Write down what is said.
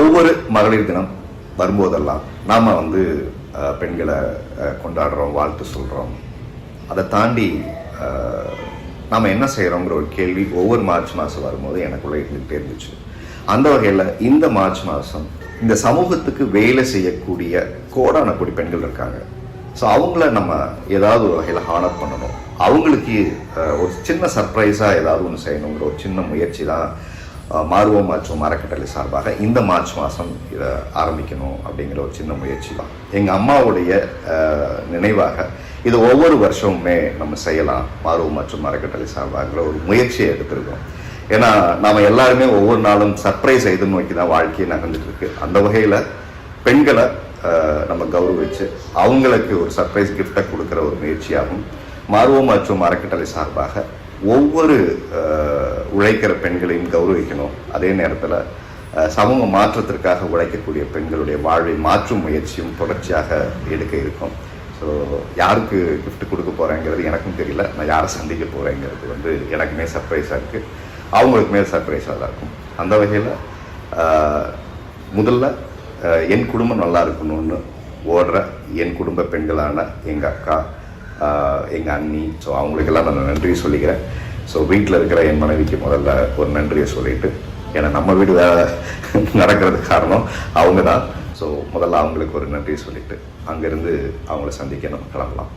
ஒவ்வொரு மகளிர் தினம் வரும்போதெல்லாம் நாம் வந்து பெண்களை கொண்டாடுறோம் வாழ்த்து சொல்கிறோம் அதை தாண்டி நாம் என்ன செய்கிறோங்கிற ஒரு கேள்வி ஒவ்வொரு மார்ச் மாதம் வரும்போது எனக்குள்ளே இருந்துகிட்டே இருந்துச்சு அந்த வகையில் இந்த மார்ச் மாதம் இந்த சமூகத்துக்கு வேலை செய்யக்கூடிய கோடான கோடி பெண்கள் இருக்காங்க. ஸோ அவங்கள நம்ம ஏதாவது ஒரு வகையில் ஹானர் பண்ணணும். அவங்களுக்கு ஒரு சின்ன சர்ப்ரைஸாக ஏதாவது ஒன்று செய்யணுங்கிற ஒரு சின்ன முயற்சி தான் மாறுவோம் மாற்றுவோம் அறக்கட்டளை சார்பாக இந்த மார்ச் மாதம் இதை ஆரம்பிக்கணும் அப்படிங்கிற ஒரு சின்ன முயற்சி தான். எங்கள் அம்மாவுடைய நினைவாக இது ஒவ்வொரு வருஷமுமே நம்ம செய்யலாம். மாறுவோம் மற்றும் அறக்கட்டளை சார்பாகிற ஒரு முயற்சியை எடுத்திருக்கோம். ஏன்னா நாம் எல்லாருமே ஒவ்வொரு நாளும் சர்ப்ரைஸ் எதிர்நோக்கி தான் வாழ்க்கையை நகர்ந்துட்டு இருக்கு அந்த வகையில் பெண்களை நம்ம கௌரவிச்சு அவங்களுக்கு ஒரு சர்ப்ரைஸ் கிஃப்டை கொடுக்குற ஒரு முயற்சியாகும் மாறுவோம் மற்றும் அறக்கட்டளை சார்பாக ஒவ்வொரு உழைக்கிற பெண்களையும் கௌரவிக்கணும். அதே நேரத்தில் சமூக மாற்றத்திற்காக உழைக்கக்கூடிய பெண்களுடைய வாழ்வை மாற்றும் முயற்சியும் தொடர்ச்சியாக எடுக்க இருக்கும். ஸோ யாருக்கு கிஃப்ட் கொடுக்க போகிறேங்கிறது எனக்கும் தெரியல. நான் யாரை சந்திக்க போகிறேங்கிறது வந்து எனக்குமே சர்ப்ரைஸாக இருக்குது அவங்களுக்குமே சர்ப்ரைஸாக தான் இருக்கும். அந்த வகையில் முதல்ல என் குடும்பம் நல்லா இருக்கணும்னு ஓடுற என் குடும்ப பெண்களான எங்கள் அக்கா எங்கள் அண்ணி. ஸோ அவங்களுக்கெல்லாம் நான் நன்றி சொல்லிக்கிறேன். ஸோ வீட்டில் இருக்கிற என் மனைவிக்கு முதல்ல ஒரு நன்றியை சொல்லிட்டு ஏன்னா நம்ம வீடு வேலை நடக்கிறதுக்கு காரணம் அவங்க தான். ஸோ முதல்ல அவங்களுக்கு ஒரு நன்றி சொல்லிட்டு அங்கேருந்து அவங்கள சந்திக்கணும். கிளம்பலாம்.